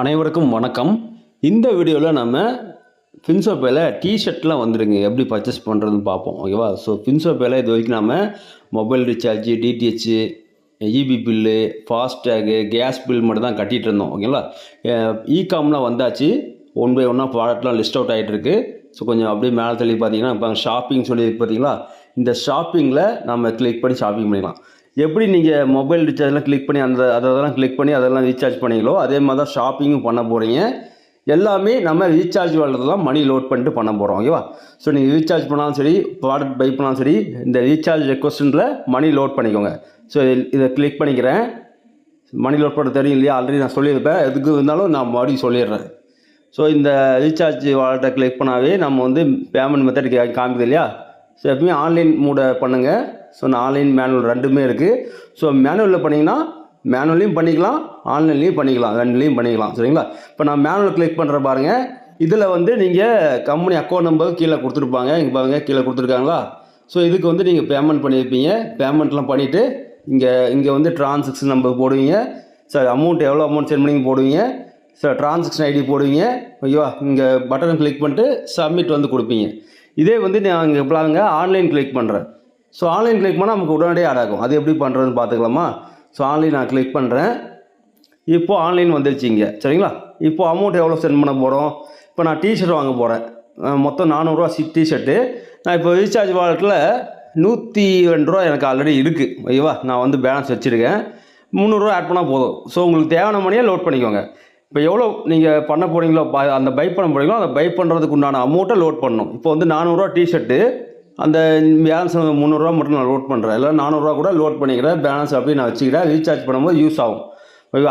அனைவருக்கும் வணக்கம். இந்த வீடியோவில் நம்ம ஃபின்சோப்பேல டிஷர்ட்லாம் வந்துடுங்க எப்படி பர்ச்சேஸ் பண்ணுறதுன்னு பார்ப்போம். ஓகேவா? ஸோ ஃபின்சோப்பேல இது வரைக்கும் நம்ம mobile recharge DTH EB bill FASTag gas bill மட்டும் தான் கட்டிகிட்டு இருந்தோம். ஓகேங்களா? இகாம்லாம் வந்தாச்சு. ஒன் பை ஒன்னாக ப்ராடக்ட்லாம் லிஸ்ட் அவுட் ஆகிட்டு இருக்குது ஸோ கொஞ்சம் அப்படியே மேலே தள்ளி பார்த்தீங்கன்னா இப்போ ஷாப்பிங் சொல்லி பார்த்தீங்களா? இந்த ஷாப்பிங்கில் நம்ம கிளிக் பண்ணி ஷாப்பிங் பண்ணிக்கலாம். எப்படி நீங்கள் மொபைல் ரீசார்ஜ்லாம் கிளிக் பண்ணி அந்த அதெல்லாம் கிளிக் பண்ணி அதெல்லாம் ரீசார்ஜ் பண்ணீங்களோ அதே மாதிரி தான் ஷாப்பிங்கும் பண்ண போகிறீங்க எல்லாமே நம்ம ரீசார்ஜ் வாழ்றது தான் மணி லோட் பண்ணிட்டு பண்ண போகிறோம் ஓகேவா ஸோ நீங்கள் ரீசார்ஜ் பண்ணாலும் சரி ப்ராடக்ட் பை பண்ணாலும் சரி இந்த ரீசார்ஜ் ரெக்வஸ்டில் மணி லோட் பண்ணிக்கோங்க. ஸோ இதை கிளிக் பண்ணிக்கிறேன். மணி லோட் பண்ண தெரியும் இல்லையா? ஆல்ரெடி நான் சொல்லியிருப்பேன். எதுக்கு இருந்தாலும் நான் மறுபடியும் சொல்லிடுறேன். ஸோ இந்த ரீசார்ஜ் வாலெட்டை கிளிக் பண்ணாவே நம்ம வந்து பேமெண்ட் மெத்தட் காமிக்குது இல்லையா? ஸோ எப்பவுமே ஆன்லைன் மூட பண்ணுங்கள் ஸோ நான் ஆன்லைன் மேனுவல் ரெண்டுமே இருக்குது ஸோ மேனுவலில் பண்ணிங்கன்னா மேனுவலையும் பண்ணிக்கலாம் ஆன்லைன்லேயும் பண்ணிக்கலாம் ரெண்டுலேயும் பண்ணிக்கலாம். சரிங்களா? இப்போ நான் மேனுவல் கிளிக் பண்ணுற பாருங்கள் இதில் வந்து நீங்கள் கம்பெனி அக்கௌண்ட் நம்பர் கீழே கொடுத்துருப்பாங்க. இங்கே பாருங்கள் கீழே கொடுத்துருக்காங்களா? ஸோ இதுக்கு வந்து நீங்கள் பேமெண்ட் பண்ணியிருப்பீங்க பேமெண்ட்லாம் பண்ணிவிட்டு இங்கே இங்கே வந்து டிரான்சாக்ஷன் நம்பர் போடுவீங்க. சார் அமௌண்ட் எவ்வளோ அமௌண்ட் சென்ட் பண்ணி போடுவீங்க. சார் டிரான்சாக்ஷன் ஐடி போடுவீங்க. ஓகேவா? இங்கே பட்டனை கிளிக் பண்ணிட்டு சப்மிட் வந்து கொடுப்பீங்க. இதே வந்து நான் இங்கே பாருங்க ஆன்லைன் கிளிக் பண்ணுறேன் ஸோ ஆன்லைன் கிளிக் பண்ணால் நமக்கு உடனடியே ஆட் ஆகும். அது எப்படி பண்ணுறதுன்னு பார்த்துக்கலாமா? ஸோ ஆன்லைன் நான் கிளிக் பண்ணுறேன் இப்போது ஆன்லைன் வந்துருச்சு இங்கே. சரிங்களா? இப்போ அமௌண்ட் எவ்வளோ சென்ட் பண்ண போகிறோம் இப்போ நான் டிஷர்ட் வாங்க போகிறேன் மொத்தம் நானூறுரூவா சி டிஷர்ட்டு நான் இப்போ ரீசார்ஜ் வாலெட்டில் நூற்றி ரெண்டு ரூபா எனக்கு ஆல்ரெடி இருக்குது ஓகேவா? நான் வந்து பேலன்ஸ் வச்சுருக்கேன். முந்நூறுரூவா ஆட் பண்ணால் போதும். ஸோ உங்களுக்கு தேவையான மணியை லோட் பண்ணிக்கோங்க. இப்போ எவ்வளோ நீங்கள் பண்ண போகிறீங்களோ ப- அந்த பை பண்ண போகிறீங்களோ அந்த பை பண்ணுறதுக்கு உண்டான அமௌண்ட்டை லோட் பண்ணணும். இப்போ வந்து நானூறுரூவா டிஷர்ட்டு அந்த பேலன்ஸ் முந்நூறுரூவா மட்டும் நான் லோட் பண்ணுறேன் இல்லை நானூறுரூவா கூட லோட் பண்ணிக்கிறேன். பேலன்ஸ் அப்படியே நான் வச்சுக்கிறேன். ரீசார்ஜ் பண்ணும்போது யூஸ் ஆகும்.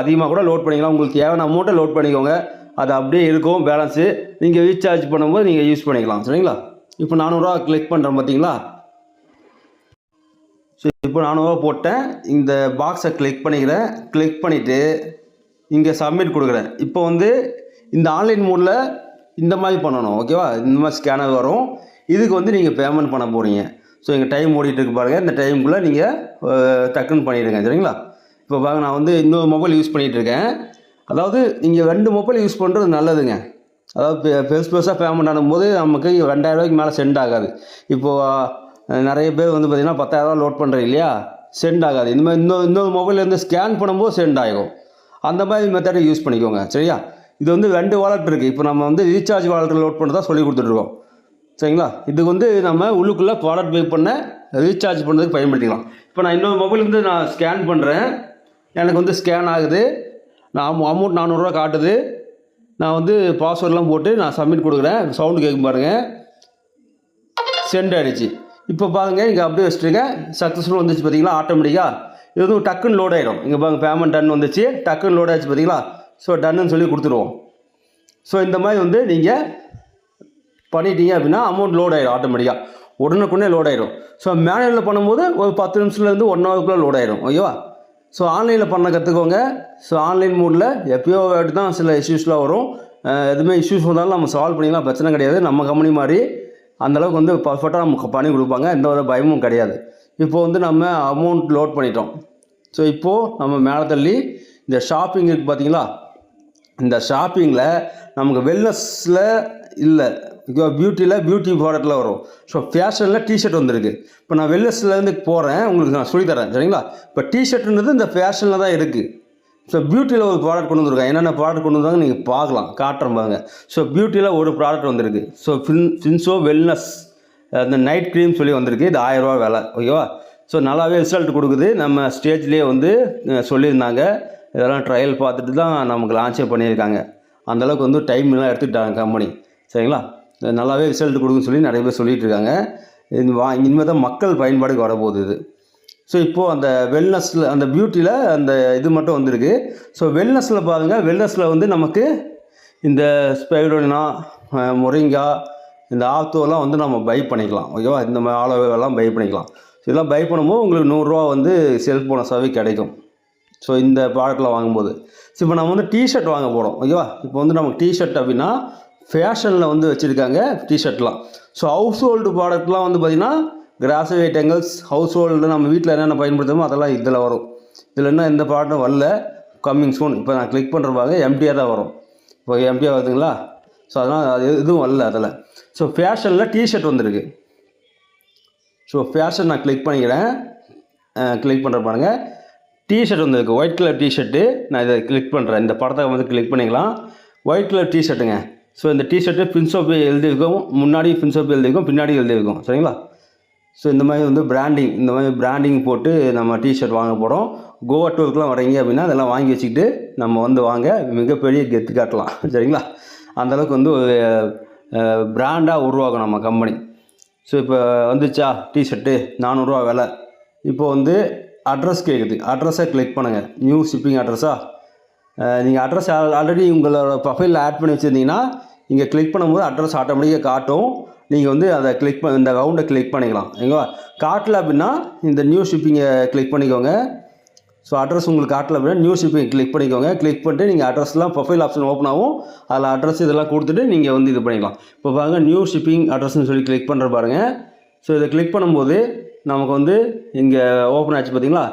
அதிகமாக கூட லோட் பண்ணிக்கலாம். உங்களுக்கு தேவையான அமௌண்ட்டை லோட் பண்ணிக்கோங்க. அது அப்படியே இருக்கும் பேலன்ஸு நீங்கள் ரீசார்ஜ் பண்ணும்போது நீங்கள் யூஸ் பண்ணிக்கலாம். சரிங்களா? இப்போ நானூறுரூவா கிளிக் பண்ணுறேன் பார்த்தீங்களா? ஸோ இப்போ நானூறுரூவா போட்டேன். இந்த பாக்ஸை கிளிக் பண்ணிக்கிறேன். கிளிக் பண்ணிவிட்டு இங்கே சப்மிட் கொடுக்குறேன். இப்போ வந்து இந்த ஆன்லைன் மோடில் இந்த மாதிரி பண்ணணும் ஓகேவா இந்த மாதிரி ஸ்கேனர் வரும். இதுக்கு வந்து நீங்கள் பேமெண்ட் பண்ண போகிறீங்க ஸோ எங்கள் டைம் ஓடிட்டு இருக்கு பாருங்கள் இந்த டைமுக்குள்ளே நீங்கள் டக்குன்னு பண்ணிடுங்க சரிங்களா? இப்போ பாருங்க நான் வந்து இன்னொரு மொபைல் யூஸ் பண்ணிகிட்டு இருக்கேன். அதாவது நீங்கள் ரெண்டு மொபைல் யூஸ் பண்ணுறது நல்லதுங்க. அதாவது பெ- பெருசு பெருசாக பேமெண்ட் ஆனும்போது நமக்கு ரெண்டாயிரம் ரூபாய்க்கு மேலே சென்ட் ஆகாது. இப்போது நிறைய பேர் வந்து பார்த்திங்கன்னா பத்தாயிரரூவா லோட் பண்ணுறீங்க இல்லையா? சென்ட் ஆகாது. இந்த மாதிரி இன்னொரு இன்னொரு மொபைல்லேருந்து ஸ்கேன் பண்ணும்போது சென்ட் ஆகும் அந்த மாதிரி மெத்தடை யூஸ் பண்ணிக்கோங்க சரியா? இது வந்து ரெண்டு வாலெட் இருக்குது இப்போ நம்ம வந்து ரீசார்ஜ் வாலெட் லோட் பண்ணுறதா சொல்லி கொடுத்துட்ருக்கோம் சரிங்களா? இதுக்கு வந்து நம்ம உள்ளுக்குள்ளே ப்ராடக்ட் பே பண்ண ரீசார்ஜ் பண்ணுறதுக்கு பயன்படுத்திக்கலாம். இப்போ நான் இன்னொரு மொபைல் வந்து நான் ஸ்கேன் பண்ணுறேன் எனக்கு வந்து ஸ்கேன் ஆகுது. நான் அமௌண்ட் நானூறுரூவா காட்டுது. நான் வந்து பாஸ்வேர்டெலாம் போட்டு நான் சப்மிட் கொடுக்குறேன். சவுண்டு கேட்கும் பாருங்கள் சென்ட் ஆகிடுச்சு இப்போ பாருங்க இங்கே அப்படியே வச்சுட்டுங்க. சக்ஸஸ்ஃபுல் வந்துச்சு பார்த்தீங்களா ஆட்டோமேட்டிக்காக இது வந்து டக்குன்னு லோட் ஆகிடும் இங்கே பாருங்க பேமெண்ட் டன் வந்துச்சு. டக்குன்னு லோட் ஆச்சு பார்த்தீங்களா ஸோ டன்னு சொல்லி கொடுத்துருவோம். ஸோ இந்த மாதிரி வந்து நீங்கள் பண்ணிட்டீங்க அப்படின்னா அமௌண்ட் லோட் ஆகிடும் ஆட்டோமேட்டிக்காக உடனுக்குடனே லோட் ஆயிடும் ஸோ மேனுவலில் பண்ணும்போது ஒரு பத்து நிமிஷத்துலேருந்து ஒன் ஹவருக்குள்ளே லோட் ஆகிடும் ஓகேவா ஸோ ஆன்லைனில் பண்ண கற்றுக்கோங்க ஸோ ஆன்லைன் மூடில் எப்பயோ வாட்டி தான் சில இஷ்யூஸ்லாம் வரும். எதுவுமே இஷ்யூஸ் வந்தாலும் நம்ம சால்வ் பண்ணிக்கலாம். பிரச்சனை கிடையாது. நம்ம கம்பெனி மாதிரி அந்தளவுக்கு வந்து பர்ஃபெக்டாக நமக்கு பண்ணி கொடுப்பாங்க. எந்த ஒரு பயமும் கிடையாது. இப்போ வந்து நம்ம அமௌண்ட் லோட் பண்ணிட்டோம். ஸோ இப்போது நம்ம மேலே தள்ளி இந்த ஷாப்பிங் இருக்குது பார்த்தீங்களா இந்த ஷாப்பிங்கில் நமக்கு வெல்னஸில் இல்லை பியூட்டியில் பியூட்டி ப்ராடக்ட்டில் வரும். ஸோ ஃபேஷனில் டிஷர்ட் வந்திருக்கு. இப்போ நான் வெல்னஸ்லேருந்து போகிறேன் உங்களுக்கு நான் சொல்லித் தரேன். சரிங்களா? இப்போ டிஷர்ட்ன்றது இந்த ஃபேஷனில் தான் இருக்குது ஸோ பியூட்டியில் ஒரு ப்ராடக்ட் கொண்டு வந்திருக்காங்க. என்னென்ன ப்ராடக்ட் கொண்டு வந்தாங்க நீங்கள் பார்க்கலாம். காட்டுறேன் பாருங்க. ஸோ பியூட்டியில் ஒரு ப்ராடக்ட் வந்திருக்கு. ஸோ ஃபின் ஃபின்சோ வெல்னஸ் அந்த நைட் க்ரீம் சொல்லி வந்திருக்கு. இது ஆயிரரூவா விலை. ஓகேவா ஸோ நல்லாவே ரிசல்ட் கொடுக்குது. நம்ம ஸ்டேஜ்லேயே வந்து சொல்லியிருந்தாங்க. இதெல்லாம் ட்ரையல் பார்த்துட்டு தான் நமக்கு லான்ச்சே பண்ணியிருக்காங்க. அந்தளவுக்கு வந்து டைம் எல்லாம் எடுத்துக்கிட்டாங்க கம்பெனி சரிங்களா? நல்லாவே ரிசல்ட் கொடுக்குன்னு சொல்லி நிறைய பேர் சொல்லிகிட்டு இருக்காங்க. இது வா இனிமேல் தான் மக்கள் பயன்பாடுக்கு வரப்போகுது இது. ஸோ இப்போது அந்த வெல்னஸில் அந்த பியூட்டியில் அந்த இது மட்டும் வந்திருக்கு. ஸோ வெல்னஸில் பாருங்கள் வெல்னஸில் வந்து நமக்கு இந்த ஸ்பைடோனா மொரிங்கா இந்த ஆத்தோலாம் வந்து நம்ம பை பண்ணிக்கலாம். ஓகேவா? இந்த மாதிரி ஆலோவேலாம் பை பண்ணிக்கலாம். ஸோ இதெல்லாம் பை பண்ணும்போது உங்களுக்கு நூறுரூவா வந்து செல்ஃப் போனஸாகவே கிடைக்கும். ஸோ இந்த ப்ராடக்ட்டில் வாங்கும்போது. ஸோ இப்போ நம்ம வந்து டிஷர்ட் வாங்க போகிறோம் ஓகேவா? இப்போ வந்து நமக்கு டிஷர்ட் அப்படின்னா ஃபேஷனில் வந்து வச்சுருக்காங்க டிஷர்ட்லாம் ஸோ ஹவுஸ் ஹோல்டு ப்ராடக்ட்லாம் வந்து பார்த்திங்கன்னா கிராசரி ஐட்டங்கள்ஸ் ஹவுஸ் ஹோல்டு நம்ம வீட்டில் என்னென்ன பயன்படுத்துமோ அதெல்லாம் இதில் வரும். இதில் என்ன எந்த பாட்டும் வரல. கம்மிங் சூன் இப்போ நான் கிளிக் பண்ணுற பாருங்க எம்டிஆர் தான் வரும். இப்போ எம்டிஆர் வருதுங்களா? ஸோ அதனால் அது எதுவும் வரல அதில். ஸோ ஃபேஷனில் டிஷர்ட் வந்திருக்கு. ஸோ ஃபேஷன் நான் கிளிக் பண்ணிக்கிறேன். கிளிக் பண்ணுற பாருங்க. டிஷர்ட் வந்திருக்கு. ஒயிட் கலர் டிஷர்ட்டு நான் இதை கிளிக் பண்ணுறேன் இந்த படத்தை வந்து கிளிக் பண்ணிக்கலாம். ஒயிட் கலர் டிஷர்ட்டுங்க ஸோ இந்த டிஷர்ட்டு பின்சோப்பு எழுதியிருக்கும். முன்னாடி பின்சோப்பு எழுதியிருக்கும். பின்னாடி எழுதியிருக்கும். சரிங்களா? ஸோ இந்த மாதிரி வந்து பிராண்டிங் இந்த மாதிரி பிராண்டிங் போட்டு நம்ம டிஷர்ட் வாங்க போகிறோம் கோவா டூருக்குலாம் வரீங்க அப்படின்னா அதெல்லாம் வாங்கி வச்சுக்கிட்டு நம்ம வந்து வாங்க மிகப்பெரிய கெத்து காட்டலாம். சரிங்களா? அந்தளவுக்கு வந்து ஒரு பிராண்டாக உருவாக்கும் நம்ம கம்பெனி ஸோ இப்போ வந்துச்சா டிஷர்ட்டு நானூறுரூவா விலை. இப்போ வந்து அட்ரஸ் கேட்குது அட்ரஸை கிளிக் பண்ணுங்கள் நியூ ஷிப்பிங் அட்ரஸா நீங்கள் அட்ரஸ் ஆல்ரெடி உங்களோட ப்ரொஃபைலில் ஆட் பண்ணி வச்சுருந்தீங்கன்னா இங்கே கிளிக் பண்ணும்போது அட்ரஸ் ஆட்டோமேட்டிக்காக காட்டும். நீங்கள் வந்து அதை கிளிக் பண்ண இந்த ரவுண்டை கிளிக் பண்ணிக்கலாம். ஓகேவா காட்டல அப்படின்னா இந்த நியூ ஷிப்பிங்கை கிளிக் பண்ணிக்கோங்க. ஸோ அட்ரஸ் உங்களுக்கு காட்டல அப்படின்னா நியூ ஷிப்பிங் கிளிக் பண்ணிக்கோங்க. கிளிக் பண்ணிட்டு நீங்கள் அட்ரஸ்லாம் ப்ரொஃபைல் ஆப்ஷன் ஓப்பன் ஆகும். அதில் அட்ரஸ் இதெல்லாம் கொடுத்துட்டு நீங்கள் வந்து இது பண்ணிக்கலாம். இப்போ பாருங்கள் நியூ ஷிப்பிங் அட்ரஸ்னு சொல்லி கிளிக் பண்ணுற பாருங்கள் ஸோ இதை கிளிக் பண்ணும்போது நமக்கு வந்து இங்கே ஓப்பன் ஆச்சு பார்த்தீங்களா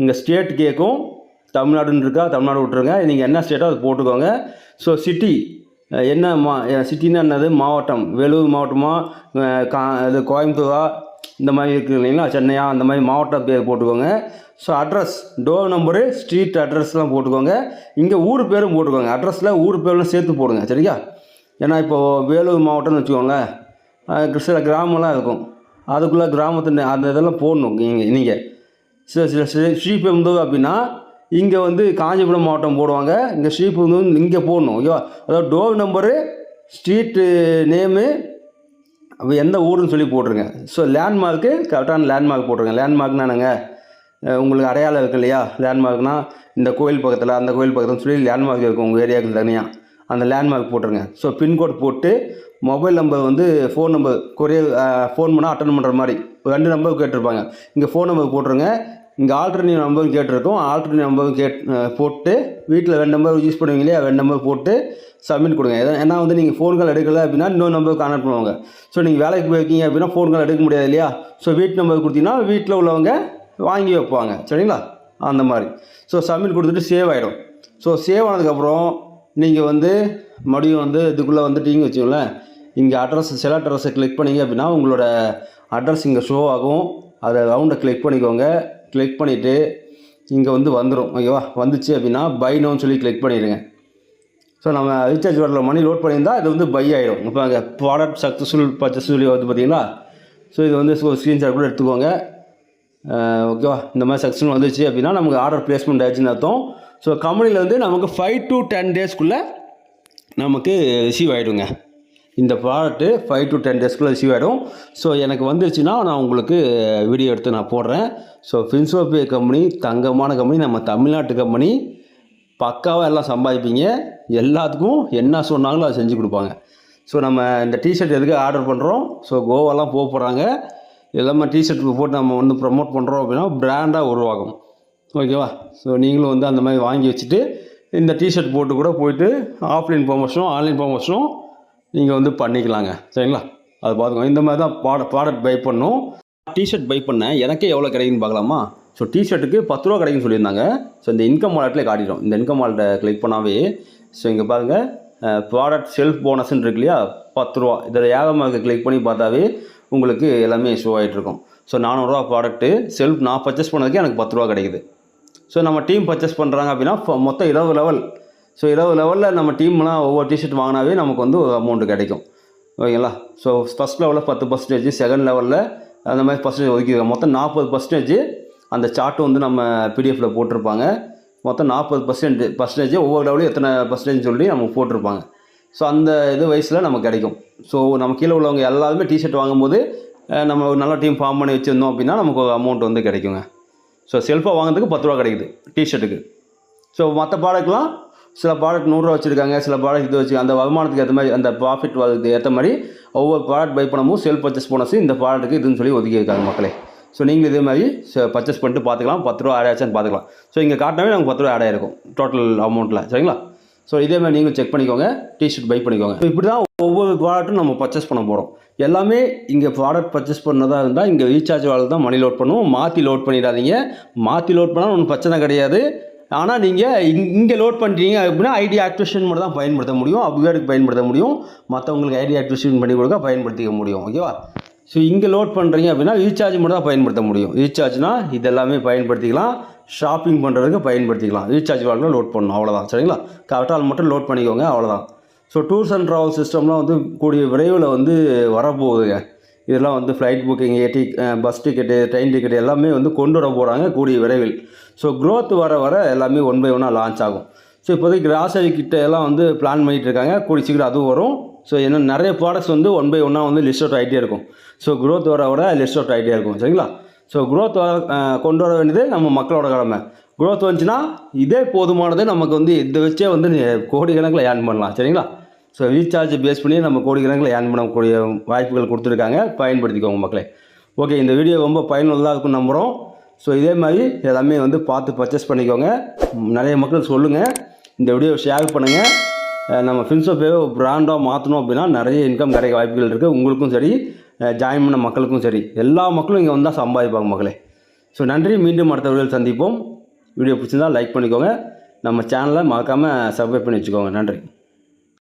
இங்கே ஸ்டேட் கேட்கும் தமிழ்நாடுன்னு இருக்கா? தமிழ்நாடு விட்ருங்க நீங்கள் என்ன ஸ்டேட்டோ அது போட்டுக்கோங்க. ஸோ சிட்டி என்ன மா சிட்டின்னா என்னது? மாவட்டம். வேலூர் மாவட்டமாக கா இது கோயம்புத்தூரா? இந்த மாதிரி இருக்குது இல்லைங்களா? சென்னையா? அந்த மாதிரி மாவட்ட பேர் போட்டுக்கோங்க. So address door number street அட்ரஸ்லாம் போட்டுக்கோங்க. இங்கே ஊர் பேரும் போட்டுக்கோங்க. அட்ரஸில் ஊர் பேர்லாம் சேர்த்து போடுங்க. சரியா? ஏன்னா இப்போது வேலூர் மாவட்டம்னு வச்சுக்கோங்களேன். சில கிராமம்லாம் இருக்கும். அதுக்குள்ளே கிராமத்து அந்த இதெல்லாம் போடணும். நீங்கள் நீங்கள் சில சில ஸ்ரீ ஸ்ரீபெரும்புதூர் அப்படின்னா இங்கே வந்து காஞ்சிபுரம் மாவட்டம் போடுவாங்க. இங்கே ஸ்ரீபுரம் இங்கே போடணும். ஓகேவா அதாவது டோர் நம்பரு ஸ்ட்ரீட்டு நேமு அப்போ எந்த ஊருன்னு சொல்லி போட்டுருங்க. ஸோ லேண்ட்மார்க்கு கரெக்டான லேண்ட்மார்க் போட்டுருங்க. லேண்ட்மார்க்னா உங்களுக்கு அடையாளம் இருக்கு இல்லையா? லேண்ட்மார்க்னா இந்த கோயில் பக்கத்தில் அந்த கோயில் பக்கத்தில் சொல்லி லேண்ட்மார்க் இருக்கும். உங்கள் ஏரியாவுக்கு தனியாக அந்த லேண்ட்மார்க் போட்டுருங்க. ஸோ பின்கோட் போட்டு மொபைல் நம்பர் வந்து ஃபோன் நம்பர் கொரியர் ஃபோன் பண்ணால் அட்டன் பண்ணுற மாதிரி. ரெண்டு நம்பர் கேட்டிருப்பாங்க. இங்கே ஃபோன் நம்பர் போட்டுருங்க. இங்கே ஆல்டர்னேட் நம்பரும் கேட்டிருக்கோம். ஆல்டர்னேட் நம்பரும் கேட் போட்டு வீட்டில் ரெண்டு நம்பர் யூஸ் பண்ணுவீங்க இல்லையா? ரெண்டு நம்பர் போட்டு சப்மிட் கொடுங்க. ஏன்னா- ஏன்னா வந்து நீங்கள் ஃபோன் கால் எடுக்கலை அப்படின்னா இன்னொரு நம்பருக்கு கான்டாக்ட் பண்ணுவாங்க. ஸோ நீங்கள் வேலைக்கு போயிருக்கீங்க அப்படின்னா ஃபோன் கால் எடுக்க முடியாது இல்லையா? ஸோ வீட்டு நம்பர் கொடுத்தீங்கன்னா வீட்டில் உள்ளவங்க வாங்கி வைப்பாங்க. சரிங்களா? அந்த மாதிரி. ஸோ சப்மிட் கொடுத்துட்டு சேவ் ஆகிடும் ஸோ சேவ் ஆனதுக்கப்புறம் நீங்கள் வந்து மறுபடியும் வந்து இதுக்குள்ளே வந்துட்டீங்கன்னு வச்சுக்கோங்களேன். இங்கே அட்ரஸ் சில அட்ரஸை கிளிக் பண்ணீங்க அப்படின்னா உங்களோட அட்ரஸ் இங்கே ஷோ ஆகும். அதை ரவுண்டை கிளிக் பண்ணிக்கோங்க. கிளிக் பண்ணிவிட்டு இங்கே வந்து வந்துடும் ஓகேவா வந்துச்சு அப்படின்னா பை நோன்னு சொல்லி கிளிக் பண்ணிடுங்க ஸோ நம்ம ரீசார்ஜ் வரல மணி லோட் பண்ணியிருந்தால் இது வந்து பை ஆகிடும் இப்போ அங்கே ப்ராடக்ட் சக்ஸஸ்ஃபுல் பர்ச்சஸ் சொல்லி வந்து பார்த்தீங்களா ஸோ இது வந்து ஸ்க்ரீன்ஷாட் கூட எடுத்துக்கோங்க. ஓகேவா இந்த மாதிரி சக்ஸஸ்ஃபுல் வந்துச்சு அப்படின்னா நமக்கு ஆர்டர் பிளேஸ்மெண்ட் ஆச்சுன்னு அர்த்தம். ஸோ கம்பெனியில் வந்து நமக்கு ஃபைவ் டு டென் டேஸ்க்குள்ளே நமக்கு ரிசீவ் ஆகிடுங்க இந்த ப்ராடக்ட்டு ஃபைவ் டு டென் டேஸ்க்குள்ளே ரிசீவ் ஆகிடும் ஸோ எனக்கு வந்துருச்சுன்னா நான் உங்களுக்கு வீடியோ எடுத்து நான் போடுறேன். ஸோ ஃபின்சோபே கம்பெனி தங்கமான கம்பெனி நம்ம தமிழ்நாட்டு கம்பெனி பக்காவாக எல்லாம் சம்பாதிப்பீங்க. எல்லாத்துக்கும் என்ன சொன்னாங்களோ அதை செஞ்சு கொடுப்பாங்க. ஸோ நம்ம இந்த டிஷர்ட் எதுக்கு ஆர்டர் பண்ணுறோம் ஸோ கோவாலாம் போக போகிறாங்க எல்லாமே டிஷர்ட் போட்டு நம்ம வந்து ப்ரமோட் பண்ணுறோம் அப்படின்னா பிராண்டாக உருவாகும். ஓகேவா ஸோ நீங்களும் வந்து அந்த மாதிரி வாங்கி வச்சுட்டு இந்த டிஷர்ட் போட்டு கூட போயிட்டு ஆஃப்லைன் ப்ரொமோஷனும் ஆன்லைன் ப்ரொமோஷனும் நீங்கள் வந்து பண்ணிக்கலாங்க. சரிங்களா? அது பார்த்துக்கோங்க. இந்த மாதிரி தான் ப்ராடக்ட் ப்ராடக்ட் பை பண்ணும். டிஷர்ட் பை பண்ணேன். எனக்கே எவ்வளோ கிடைக்குன்னு பார்க்கலாமா? ஸோ டிஷர்ட்டுக்கு பத்து ரூபா கிடைக்குன்னு சொல்லியிருந்தாங்க. ஸோ இந்த இன்கம் வாலெட்டில் காட்டிடும் இந்த இன்கம் வாலெட்டை கிளிக் பண்ணாவே ஸோ இங்கே பாருங்கள் ப்ராடக்ட் செல்ஃப் போனஸ்ன்னு இருக்கு இல்லையா? பத்து ரூபா. இதில் ஏகமாக கிளிக் பண்ணி பார்த்தாவே உங்களுக்கு எல்லாமே ஷோ ஆகிட்ருக்கும் ஸோ நானூறுரூவா ப்ராடக்ட்டு செல்ஃப் நான் பர்ச்சேஸ் பண்ணதுக்கே எனக்கு பத்து ரூபா கிடைக்குது. ஸோ நம்ம டீம் பர்ச்சேஸ் பண்ணுறாங்க அப்படின்னா மொத்தம் இருபது லெவல் ஸோ இருபது லெவலில் நம்ம டீம்லாம் ஒவ்வொரு டிஷர்ட் வாங்கினாவே நமக்கு வந்து ஒரு அமௌண்ட்டு கிடைக்கும். ஓகேங்களா? ஸோ ஃபஸ்ட் லெவலில் பத்து பர்சன்டேஜ் செகண்ட் லெவலில் அந்த மாதிரி பர்சன்டேஜ் ஒதுக்கிடுவாங்க மொத்தம் நாற்பது பர்சன்டேஜ் அந்த சார்ட்டு வந்து நம்ம பிடிஎஃப்பில் போட்டிருப்பாங்க. மொத்தம் நாற்பது பர்சன்ட் பர்சன்டேஜ் ஒவ்வொரு லெவலையும் எத்தனை பர்சன்டேஜ் சொல்லி நமக்கு போட்டிருப்பாங்க. ஸோ அந்த இது வயசில் நமக்கு கிடைக்கும். ஸோ நம்ம கீழே உள்ளவங்க எல்லாருமே டிஷர்ட் வாங்கும்போது நம்ம ஒரு நல்ல டீம் ஃபார்ம் பண்ணி வச்சுருந்தோம் அப்படின்னா நமக்கு ஒரு அமௌண்ட் வந்து கிடைக்குங்க. ஸோ செல்ஃபாக வாங்குறதுக்கு பத்து ரூபா கிடைக்குது டிஷர்ட்டுக்கு ஸோ மற்ற ப்ராடக்ட்லாம் சில ப்ராடக்ட் நூறுரூவா வச்சுருக்காங்க சில ப்ராடக்ட் இது வச்சு அந்த வருமானத்துக்கு ஏற்ற மாதிரி அந்த ப்ராஃபிட் வரதுக்கு ஏற்ற மாதிரி ஒவ்வொரு ப்ராடக்ட் பை பண்ணமும் செல் பர்ச்சேஸ் போனஸும் இந்த ப்ராடக்ட்டுக்கு இதுன்னு சொல்லி ஒதுக்கி இருக்காங்க மக்களே. ஸோ நீங்களும் இதே மாதிரி பர்ச்சேஸ் பண்ணிட்டு பார்த்துக்கலாம். பத்து ரூபா ஆட் ஆச்சான்னு பார்த்துக்கலாம். ஸோ இங்கே காட்டினாவே நமக்கு பத்து ரூபா ஆட் ஆயிருக்கும். டோட்டல் அமௌண்ட்டில் சரிங்களா? ஸோ இதே மாதிரி நீங்களும் செக் பண்ணிக்கோங்க. டிஷர்ட் பை பண்ணிக்கோங்க. ஸோ இப்படி தான் ஒவ்வொரு ப்ராடக்ட்டும் நம்ம பர்ச்சேஸ் பண்ண போகிறோம் எல்லாமே இங்கே ப்ராடக்ட் பர்ச்சேஸ் பண்ணதாக இருந்தால் இங்கே ரீசார்ஜ் வாழ் தான் மணி லோட் பண்ணுவோம். மாற்றி லோட் பண்ணிடாதீங்க. மாற்றி லோட் பண்ணால் ஒன்றும் பிரச்சனை கிடையாது. ஆனால் நீங்கள் இங் இங்கே லோட் பண்ணுறீங்க அப்படின்னா ஐடி ஆக்டிவேஷன் மட்டும் தான் பயன்படுத்த முடியும். அப்கிரேடுக்கு பயன்படுத்த முடியும். மற்றவங்களுக்கு ஐடி ஆக்டிவேஷன் பண்ணி கொடுக்க பயன்படுத்திக்க முடியும். ஓகேவா ஸோ இங்கே லோட் பண்ணுறீங்க அப்படின்னா ரீசார்ஜ் மட்டும் தான் பயன்படுத்த முடியும். ரீசார்ஜ்னால் இதெல்லாமே பயன்படுத்திக்கலாம். ஷாப்பிங் பண்ணுறதுக்கு பயன்படுத்திக்கலாம். ரீசார்ஜ் வாழ்க்கை லோட் பண்ணணும். அவ்வளோதான் சரிங்களா? கரெக்டாக மட்டும் லோட் பண்ணிக்கோங்க. அவ்வளோதான் ஸோ டூர்ஸ் அண்ட் ட்ராவல் சிஸ்டம்லாம் வந்து கூடிய விரைவில் வந்து வரப்போகுதுங்க. இதெல்லாம் வந்து ஃப்ளைட் புக்கிங் டி பஸ் டிக்கெட்டு ட்ரெயின் டிக்கெட் எல்லாமே வந்து கொண்டு வர போகிறாங்க கூடிய விரைவில். ஸோ க்ரோத் வர வர எல்லாமே ஒன் பை ஒன்னாக லான்ச் ஆகும். ஸோ இப்போதைக்கு கிராசரி கிட்ட எல்லாம் வந்து பிளான் பண்ணிகிட்டு இருக்காங்க. கூடி சீக்கிரம் அதுவும் வரும். ஸோ என்ன நிறைய ப்ராடக்ட்ஸ் வந்து ஒன் பை ஒன்னாக வந்து லிஸ்ட் அவுட் ஆகிட்டே இருக்கும். ஸோ க்ரோத் வர வர லிஸ்ட் அவுட் ஆகிட்டே இருக்கும். சரிங்களா? ஸோ க்ரோத் வர கொண்டு வர வேண்டியது நம்ம மக்களோட கடமை. க்ரோத் வந்துச்சுன்னா இதே போதுமானது நமக்கு வந்து இதை வச்சே வந்து கோடிக்கணக்கில் ஏர்ன் பண்ணலாம். சரிங்களா? ஸோ ரீசார்ஜை பேஸ் பண்ணி நம்ம கோடிக்கணக்கில் ஏர்ன் பண்ணக்கூடிய வாய்ப்புகள் கொடுத்துருக்காங்க. பயன்படுத்திக்கோங்க மக்களே. ஓகே இந்த வீடியோ ரொம்ப பயனுள்ளதாக இருக்கும்னு நம்புகிறோம் ஸோ இதே மாதிரி எல்லாமே வந்து பார்த்து பர்ச்சேஸ் பண்ணிக்கோங்க. நிறைய மக்கள் சொல்லுங்கள் இந்த வீடியோ ஷேர் பண்ணுங்கள் நம்ம ஃபின்சோப்பே பிராண்டாக மாற்றணும் அப்படின்னா நிறைய இன்கம் கிடைக்க வாய்ப்புகள் இருக்குது உங்களுக்கும் சரி ஜாயின் பண்ண மக்களுக்கும் சரி. எல்லா மக்களும் இங்கே வந்தால் சம்பாதிப்பாங்க மக்களே. ஸோ நன்றி. மீண்டும் அடுத்த வீடியோவில் சந்திப்போம். வீடியோ பிடிச்சிருந்தால் லைக் பண்ணிக்கோங்க. நம்ம சேனலை மறக்காமல் சப்ஸ்கிரைப் பண்ணி வச்சுக்கோங்க. நன்றி.